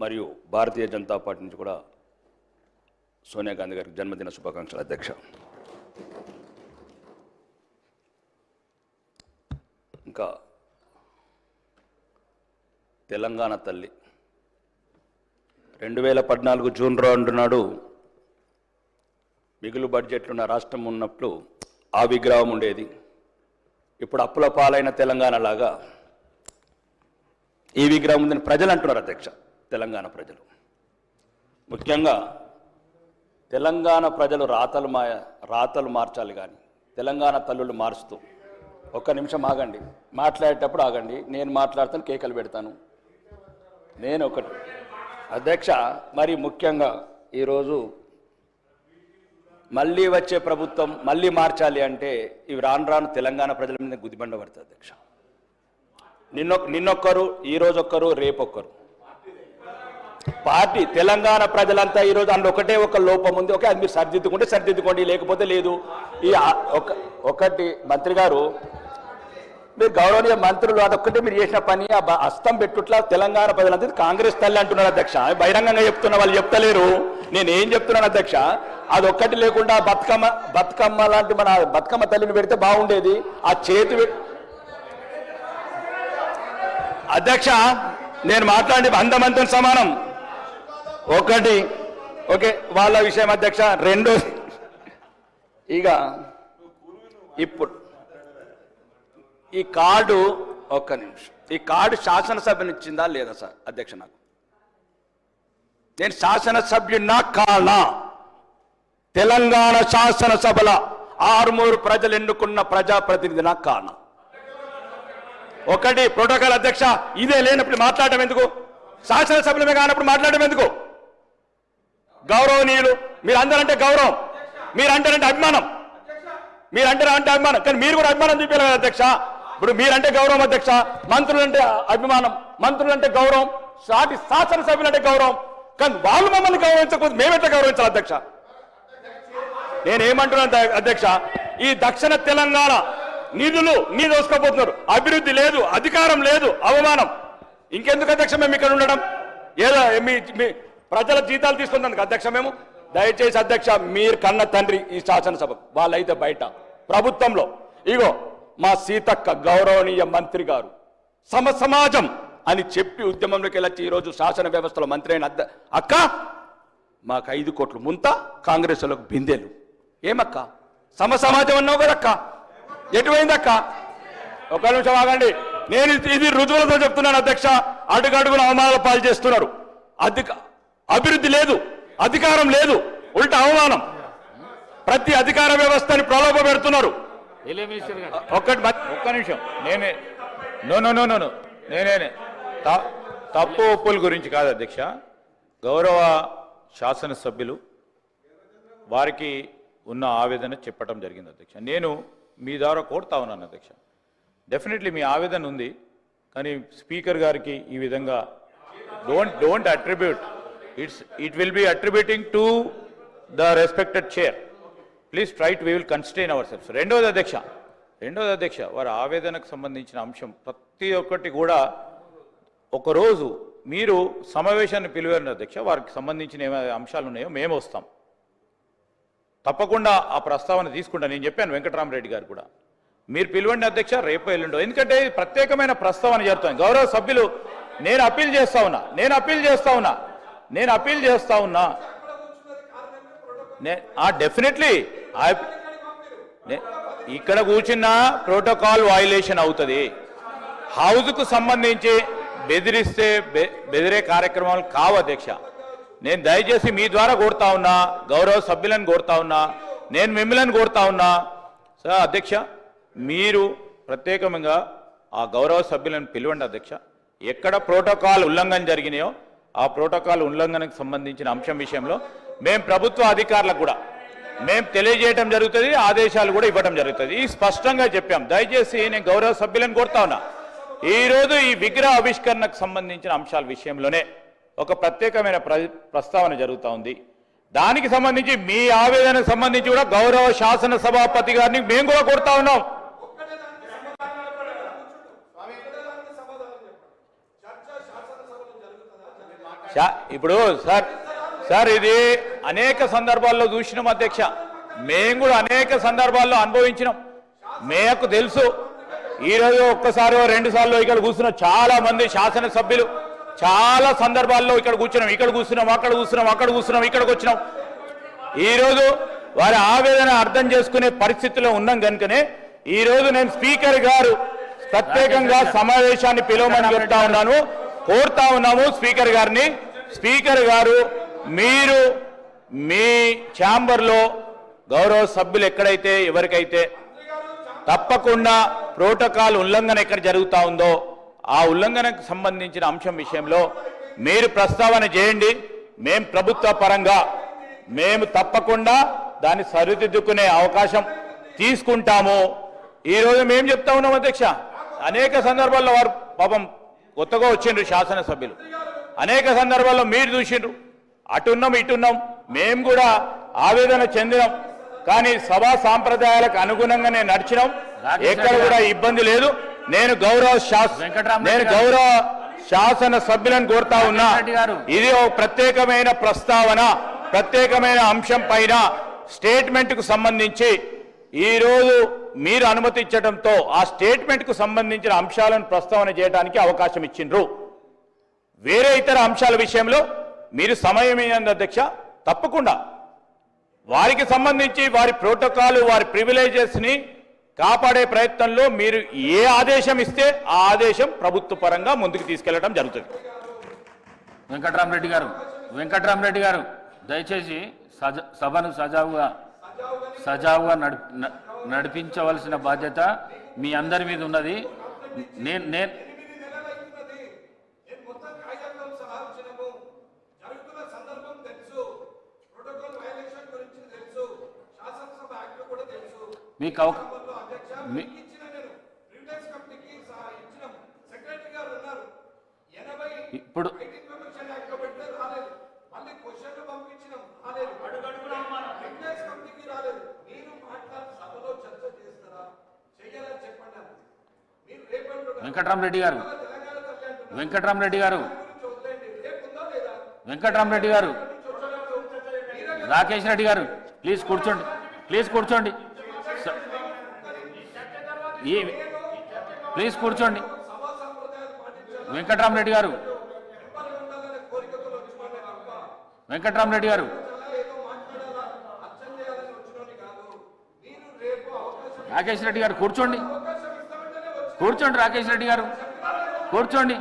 మరియు భారతీయ జనతా పార్టీ నుంచి కూడా సోనియా గాంధీ గారికి జన్మదిన శుభాకాంక్షలు అధ్యక్ష. ఇంకా తెలంగాణ తల్లి. రెండు వేల పద్నాలుగు జూన్ రెండు నాడు మిగులు బడ్జెట్లున్న రాష్ట్రం ఉన్నప్పుడు ఆ విగ్రహం ఉండేది. ఇప్పుడు అప్పుల పాలైన తెలంగాణ లాగా ఈ విగ్రహం ఉందని ప్రజలు అంటున్నారు అధ్యక్ష. తెలంగాణ ప్రజలు. ముఖ్యంగా తెలంగాణ ప్రజలు రాతలు మా రాతలు మార్చాలి కానీ తెలంగాణ తల్లులు మారుస్తూ ఒక్క నిమిషం ఆగండి. మాట్లాడేటప్పుడు ఆగండి. నేను మాట్లాడతాను కేకలు పెడతాను. నేను ఒకటి అధ్యక్ష మరి ముఖ్యంగా ఈరోజు మళ్ళీ వచ్చే ప్రభుత్వం మళ్ళీ మార్చాలి అంటే ఇవి రాను రాను తెలంగాణ ప్రజల మీద గుదిబండ పడుతుంది అధ్యక్ష. నిన్నొ నిన్నొక్కరు ఈరోజు ఒక్కరు రేపొక్కరు. పార్టీ తెలంగాణ ప్రజలంతా ఈరోజు అందులో ఒకటే ఒక లోపం ఉంది. ఓకే అది మీరు సరిదిద్దుకుంటే సరిదిద్దుకోండి లేకపోతే లేదు. ఈ ఒక ఒకటి మంత్రి గారు మీరు గౌరవనీయ మంత్రులు అదొక్కటే మీరు చేసిన పని అస్తం పెట్టుట్లా తెలంగాణ ప్రజలంతా కాంగ్రెస్ తల్లి అంటున్నారు అధ్యక్ష. బహిరంగంగా చెప్తున్న వాళ్ళు చెప్తలేరు. నేను ఏం చెప్తున్నాను అధ్యక్ష? అదొక్కటి లేకుండా బతుకమ్మ బతుకమ్మ లాంటి మన బతుకమ్మ తల్లిని పెడితే బాగుండేది. ఆ చేతి అధ్యక్ష నేను మాట్లాడి అందమంతం సమానం. ఒకటి. ఓకే వాళ్ళ విషయం అధ్యక్ష రెండో ఇక ఇప్పుడు. ఈ కార్డు ఒక్క నిమిషం. ఈ కార్డు శాసనసభ్యుని ఇచ్చిందా లేదా సార్ అధ్యక్ష నాకు? నేను శాసనసభ్యున్నా కానా తెలంగాణ శాసనసభల ఆరుమూరు ప్రజలు ఎన్నుకున్న ప్రజాప్రతినిధినా కానా ఒకటి ప్రోటోకాల్ అధ్యక్ష ఇదే లేనప్పుడు మాట్లాడటం ఎందుకు? శాసనసభ్యులమే కానప్పుడు మాట్లాడడం ఎందుకు? గౌరవనీయులు. మీరు అందరంటే గౌరవం. మీరు అంటారంటే అభిమానం. మీరు అంటారంటే అంటే అభిమానం. కానీ మీరు కూడా అభిమానం చూపించాలి కదా అధ్యక్ష. ఇప్పుడు మీరంటే గౌరవం అధ్యక్ష. మంత్రులంటే అభిమానం. మంత్రులంటే గౌరవం. సాటి శాసనసభ్యులంటే గౌరవం. కానీ వాళ్ళు మమ్మల్ని గౌరవించకపోతే మేమెట్లా గౌరవించాలి అధ్యక్ష? నేనేమంటున్నాను అధ్యక్ష? ఈ దక్షిణ తెలంగాణ నిధులు నీ దోసుకోపోతున్నారు అభివృద్ధి లేదు అధికారం లేదు అవమానం. ఇంకెందుకు అధ్యక్ష మేము ఇక్కడ ఉండడం? ఏదో మీ ప్రజల జీతాలు తీసుకున్నందుకు అధ్యక్ష మేము. దయచేసి అధ్యక్ష మీరు కన్న తండ్రి ఈ శాసనసభ వాళ్ళైతే బయట. ప్రభుత్వంలో ఇగో మా సీతక్క గౌరవనీయ మంత్రి గారు సమ సమాజం అని చెప్పి ఉద్యమంలోకి వెళ్ళొచ్చి ఈరోజు శాసన వ్యవస్థలో మంత్రి అయిన అద్ద- అక్క మాకు ఐదు కోట్లు ముంత కాంగ్రెస్ వాళ్ళకు బిందెలు. ఏమక్క? సమ సమాజం అన్నావు కదక్క ఎటువైందక్క? ఒక నిమిషం ఆగండి. నేను ఇది- ఇది రుజువులతో చెప్తున్నాను అధ్యక్ష. అడుగడుగున అవమానాల పాలు చేస్తున్నారు. అధిక అభివృద్ధి లేదు అధికారం లేదు ఉల్టా అవమానం. ప్రతి అధికార వ్యవస్థని ప్రలోభ పెడుతున్నారు ఒక్కటి ఒక్క నిమిషం. నేనే నో నో నో నో నేనే తప్పు ఒప్పుల గురించి కాదు అధ్యక్ష. గౌరవ శాసనసభ్యులు వారికి ఉన్న ఆవేదన చెప్పడం జరిగింది అధ్యక్ష. నేను మీ ద్వారా కోరుతా ఉన్నాను అధ్యక్ష. డెఫినెట్లీ మీ ఆవేదన ఉంది కానీ స్పీకర్ గారికి ఈ విధంగా don't don't attribute it's it will be attributing to the respected chair. Please try to we will constrain our self రెండవది అధ్యక్ష. రెండవది అధ్యక్ష వారి ఆవేదనకు సంబంధించిన అంశం. ప్రతి ఒక్కటి కూడా ఒకరోజు మీరు సమావేశాన్ని పిలివారు అధ్యక్ష వారికి సంబంధించిన ఏమైనా అంశాలు ఉన్నాయో మేము వస్తాం. తప్పకుండా ఆ ప్రస్తావన తీసుకుంటా. నేను చెప్పాను వెంకటరామరెడ్డి గారు కూడా. మీరు పిలవండి అధ్యక్ష రేపు ఎల్లుండో. ఎందుకంటే ప్రత్యేకమైన ప్రస్తావన జరుగుతుంది గౌరవ సభ్యులు నేను అప్పీల్ చేస్తా ఉన్నా. నేను అప్పీల్ చేస్తా ఉన్నా. నేను అప్పీల్ చేస్తా ఉన్నా. డెఫినెట్లీ. ఇక్కడ కూర్చున్న ప్రోటోకాల్ వయలేషన్ అవుతుంది. హౌస్కు సంబంధించి బెదిరిస్తే బె- బెదిరే కార్యక్రమాలు కావు అధ్యక్ష. నేను దయచేసి మీ ద్వారా కోరుతా ఉన్నా గౌరవ సభ్యులను కోరుతా ఉన్నా నేను మిమ్మల్ని కోరుతా ఉన్నా. సార్ అధ్యక్ష మీరు ప్రత్యేకంగా ఆ గౌరవ సభ్యులను పిలవండి అధ్యక్ష. ఎక్కడ ప్రోటోకాల్ ఉల్లంఘన జరిగినాయో ఆ ప్రోటోకాల్ ఉల్లంఘనకు సంబంధించిన అంశం విషయంలో మేము ప్రభుత్వ అధికారులకు కూడా మేము తెలియజేయడం జరుగుతుంది ఆదేశాలు కూడా ఇవ్వడం జరుగుతుంది. ఈ స్పష్టంగా చెప్పాం. దయచేసి నేను గౌరవ సభ్యులను కోరుతా ఉన్నా. ఈ రోజు ఈ విగ్రహ ఆవిష్కరణకు సంబంధించిన అంశాల విషయంలోనే ఒక ప్రత్యేకమైన ప్ర- ప్రస్తావన జరుగుతూ ఉంది. దానికి సంబంధించి మీ ఆవేదనకు సంబంధించి కూడా గౌరవ శాసన సభాపతి గారిని మేము కూడా కోరుతా ఉన్నాం. ఇప్పుడు సార్ సార్ ఇది అనేక సందర్భాల్లో చూసినాం అధ్యక్ష. మేము కూడా అనేక సందర్భాల్లో అనుభవించినాం. మేకు తెలుసు. ఈరోజు ఒక్కసారి రెండు సార్లు ఇక్కడ కూర్చున్న చాలా మంది శాసనసభ్యులు చాలా సందర్భాల్లో ఇక్కడ కూర్చున్నాం. ఇక్కడ కూర్చున్నాం అక్కడ కూర్చున్నాం అక్కడ కూర్చున్నాం ఇక్కడికి వచ్చినాం. ఈరోజు వారి ఆవేదన అర్థం చేసుకునే పరిస్థితిలో ఉన్నాం కనుకనే ఈరోజు నేను స్పీకర్ గారు ప్రత్యేకంగా సమావేశాన్ని పిలవమని చెప్తా ఉన్నాను కోరుతా ఉన్నాము స్పీకర్ గారిని. స్పీకర్ గారు మీరు మీ ఛాంబర్లో గౌరవ సభ్యులు ఎక్కడైతే ఎవరికైతే తప్పకుండా ప్రోటోకాల్ ఉల్లంఘన ఎక్కడ జరుగుతూ ఉందో ఆ ఉల్లంఘనకు సంబంధించిన అంశం విషయంలో మీరు ప్రస్తావన చేయండి. మేము ప్రభుత్వ పరంగా మేము తప్పకుండా దాన్ని సరిదిద్దుకునే అవకాశం తీసుకుంటాము. ఈ రోజు మేము చెప్తా ఉన్నాం అధ్యక్ష. అనేక సందర్భాల్లో వారు పాపం కొత్తగా వచ్చిండ్రు శాసనసభ్యులు. అనేక సందర్భాల్లో మీరు చూసిండ్రు. అటున్నాం ఇటున్నాం. మేము కూడా ఆవేదన చెందినాం. కానీ సభా సాంప్రదాయాలకు అనుగుణంగానే నడిచినాం. ఎక్కడ కూడా. ఇబ్బంది లేదు. నేను గౌరవ నేను గారు. గౌరవ శాసన సభ్యులను కోరుతా ఉన్నా. ఇది ఒక ప్రత్యేకమైన ప్రస్తావన ప్రత్యేకమైన అంశం పైన స్టేట్మెంట్కు సంబంధించి ఈ రోజు మీరు అనుమతించడంతో ఆ స్టేట్మెంట్కు సంబంధించిన అంశాలను ప్రస్తావన చేయడానికి అవకాశం ఇచ్చిండ్రు. వేరే ఇతర అంశాల విషయంలో మీరు సమయం అధ్యక్ష తప్పకుండా. వారికి సంబంధించి వారి ప్రోటోకాల్ వారి ప్రివిలేజెస్ని కాపాడే ప్రయత్నంలో మీరు ఏ ఆదేశం ఇస్తే ఆ ఆదేశం ప్రభుత్వ పరంగా ముందుకు తీసుకెళ్ళడం జరుగుతుంది. వెంకటరామరెడ్డి గారు వెంకటరామరెడ్డి గారు దయచేసి సజ సభను సజావుగా సజావుగా నడిపించవలసిన బాధ్యత మీ అందరి మీద ఉన్నది. నేను నేను జరుగుతున్న సందర్భం తెలుసు ప్రోటోకాల్ వైలేషన్ గురించి తెలుసు శాసనసభ యాక్ట్ కూడా తెలుసు మీకు అవ మీ- ఇచ్చిన నేను ప్రివిలేజ్ కమిటీకి సహా ఇచ్చిన సెక్రటరీ గారు ఉన్నారు ఎనభై ఇప్పుడు ఐటీ కమిషన్ యాక్ట్లో పెడితే రాలేదు మళ్ళీ క్వశ్చన్లు పంపించినాం రాలేదు ప్రివిలేజ్ కమిటీకి రాలేదు మీరు మాట్లాడి సభలో చర్చ చేస్తారా చెయ్యరా చెప్పండి మీకు మీరు రేపటి వెంకట్రామరెడ్డి గారు. తెలంగాణ వెంకట్రామరెడ్డి గారు. గురించి వెంకట్రామరెడ్డి గారు. రాకేష్ రెడ్డి గారు. ప్లీజ్ కూర్చోండి. ప్లీజ్ కూర్చోండి. ఏ ప్లీజ్ కూర్చోండి. వెంకట్రామరెడ్డి గారు. వెంకట్రామరెడ్డి గారు. రాకేష్ రెడ్డి గారు కూర్చోండి. కూర్చోండి రాకేష్ రెడ్డి గారు. కూర్చోండి.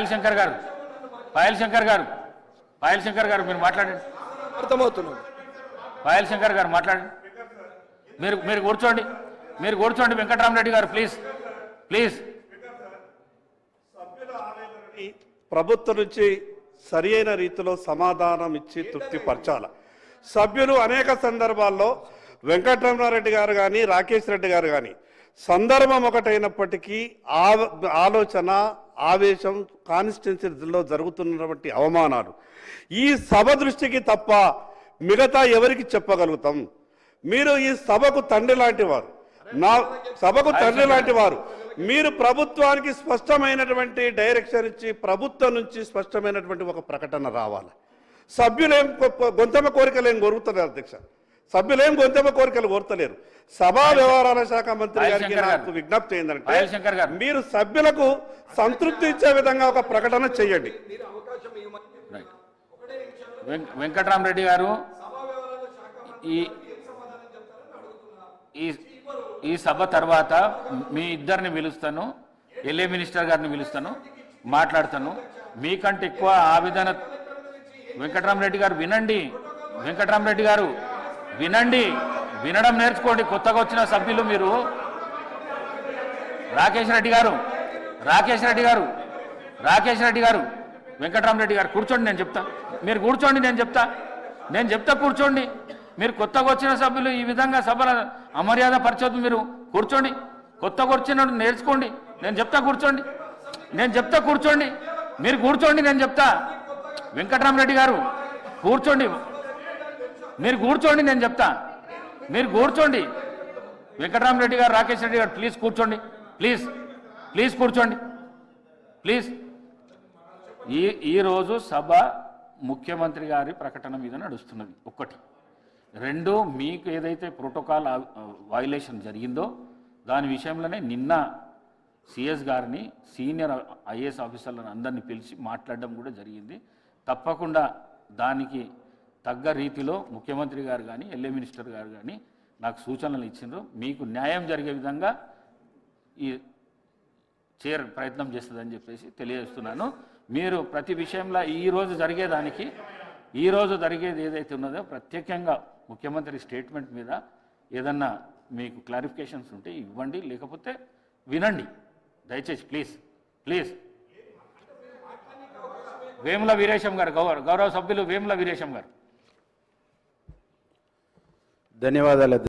పాయల్ శంకర్ గారు పాయల్ శంకర్ గారు పాయల్ శంకర్ గారు మీరు మాట్లాడండి. అర్థమవుతున్నాం పాయల్ శంకర్ గారు మాట్లాడండి. మీరు మీరు కూర్చోండి మీరు కూర్చోండి వెంకటరామరెడ్డి గారు ప్లీజ్ ప్లీజ్. ప్రభుత్వం నుంచి సరి అయిన రీతిలో సమాధానం ఇచ్చి తృప్తిపరచాల సభ్యులు అనేక సందర్భాల్లో వెంకటరమణారెడ్డి గారు కానీ రాకేష్ రెడ్డి గారు కానీ సందర్భం ఒకటైనప్పటికీ ఆ- ఆలోచన ఆవేశం కాన్స్టిట్యున్సీలో జరుగుతున్నటువంటి అవమానాలు. ఈ సభ దృష్టికి తప్ప మిగతా ఎవరికి చెప్పగలుగుతాం? మీరు ఈ సభకు తండ్రి లాంటి వారు. నా సభకు తండ్రి లాంటి వారు. మీరు ప్రభుత్వానికి స్పష్టమైనటువంటి డైరెక్షన్ ఇచ్చి ప్రభుత్వం నుంచి స్పష్టమైనటువంటి ఒక ప్రకటన రావాలి. సభ్యులేం గొంతమ కోరికలు ఏం కోరుతలేరు అధ్యక్ష. సభ్యులేం గొంతెమ్మ కోరికలు కోరతలేరు. సభా వ్యవహారాల శాఖ మంత్రి గారికి. నాకు విజ్ఞప్తి ఏంటంటే. మీరు సభ్యులకు సంతృప్తి ఇచ్చే విధంగా ఒక ప్రకటన చేయండి. వెంకటరామరెడ్డి గారు ఈ ఈ ఈ సభ తర్వాత మీ ఇద్దరిని పిలుస్తాను ఎల్ఏ మినిస్టర్ గారిని పిలుస్తాను మాట్లాడతాను. మీకంటే ఎక్కువ ఆవేదన వెంకటరామరెడ్డి గారు వినండి. వెంకటరామరెడ్డి గారు వినండి. వినడం నేర్చుకోండి. కొత్తగా వచ్చిన సభ్యులు మీరు. రాకేష్ రెడ్డి గారు రాకేష్ రెడ్డి గారు రాకేష్ రెడ్డి గారు వెంకటరామరెడ్డి గారు కూర్చోండి నేను చెప్తా. మీరు కూర్చోండి నేను చెప్తా. నేను చెప్తా కూర్చోండి. మీరు కొత్తగా వచ్చిన సభ్యులు ఈ విధంగా సభల అమర్యాద పరిచొద్దు మీరు కూర్చోండి. కొత్తగా వచ్చిన నేర్చుకోండి. నేను చెప్తా కూర్చోండి. నేను చెప్తా కూర్చోండి. మీరు కూర్చోండి నేను చెప్తా. వెంకటరామరెడ్డి గారు కూర్చోండి. మీరు కూర్చోండి నేను చెప్తా. మీరు కూర్చోండి. వెంకటరామరెడ్డి గారు రాకేష్ రెడ్డి గారు ప్లీజ్ కూర్చోండి. ప్లీజ్ ప్లీజ్ కూర్చోండి. ప్లీజ్ ఈ ఈరోజు సభ ముఖ్యమంత్రి గారి ప్రకటన మీద నడుస్తున్నది. ఒక్కటి. రెండు మీకు ఏదైతే ప్రోటోకాల్ వైలేషన్ జరిగిందో దాని విషయంలోనే నిన్న సిఎస్ గారిని సీనియర్ ఐఏఎస్ ఆఫీసర్లను అందరినీ పిలిచి మాట్లాడడం కూడా జరిగింది. తప్పకుండా దానికి తగ్గ రీతిలో ముఖ్యమంత్రి గారు కానీ ఎల్ఏ మినిస్టర్ గారు కానీ నాకు సూచనలు ఇచ్చిండ్రు. మీకు న్యాయం జరిగే విధంగా ఈ చేర ప్రయత్నం చేస్తుందని చెప్పేసి తెలియజేస్తున్నాను. మీరు ప్రతి విషయంలో ఈరోజు జరిగేదానికి ఈరోజు జరిగేది ఏదైతే ఉన్నదో ప్రత్యేకంగా ముఖ్యమంత్రి స్టేట్మెంట్ మీద ఏదన్నా మీకు క్లారిఫికేషన్స్ ఉంటే ఇవ్వండి లేకపోతే వినండి. దయచేసి ప్లీజ్ ప్లీజ్. వేముల వీరేశం గారు గౌరవ గౌరవ సభ్యులు వేముల వీరేశం గారు. ధన్యవాదాలు.